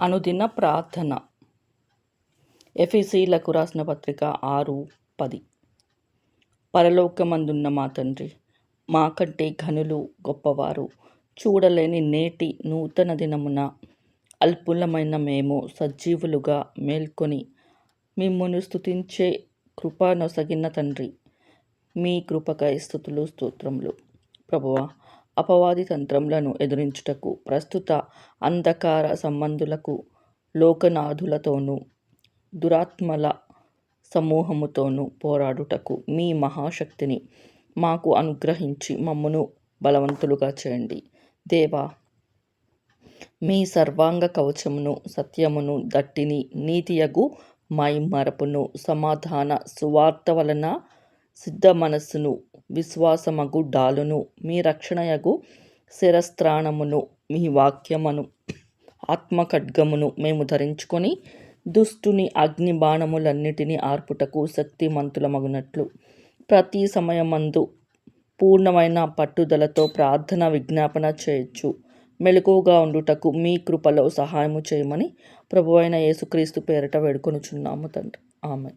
అనుదిన ప్రార్థన. ఎఫ్ఈసీలకు రాసిన పత్రిక ఆరు పది. పరలోకమందున్న మా తండ్రి మాకంటే ఘనులు గొప్పవారు చూడలేని నేటి నూతన దినమున అల్పులమైన మేము సజీవులుగా మేల్కొని మిమ్మును స్థుతించే కృప నొసగిన తండ్రి మీ కృపకై స్థుతులు స్తోత్రములు. ప్రభువా అపవాది తంత్రములను ఎదిరించుటకు ప్రస్తుత అంధకార సంబంధులకు లోకనాథులతోనూ దురాత్మల సమూహముతోనూ పోరాడుటకు మీ మహాశక్తిని మాకు అనుగ్రహించి మమ్మను బలవంతులుగా చేయండి. దేవా మీ సర్వాంగ కవచమును సత్యమును దట్టిని నీతియగు మైమరపును సమాధాన సువార్త వలన సిద్ధ మనస్సును విశ్వాసమగు డాలును మీ రక్షణయగు శిరస్త్రాణమును మీ వాక్యమును ఆత్మ ఖడ్గమును మేము ధరించుకొని దుష్టుని అగ్ని బాణములన్నిటినీ ఆర్పుటకు శక్తిమంతులమగునట్లు. ప్రతి సమయమందు పూర్ణమైన పట్టుదలతో ప్రార్థన విజ్ఞాపన చేయొచ్చు మెలకువగా ఉండుటకు మీ కృపలో సహాయము చేయమని ప్రభువైన యేసుక్రీస్తు పేరిట వేడుకొనుచున్నాము తండ్రి. ఆమె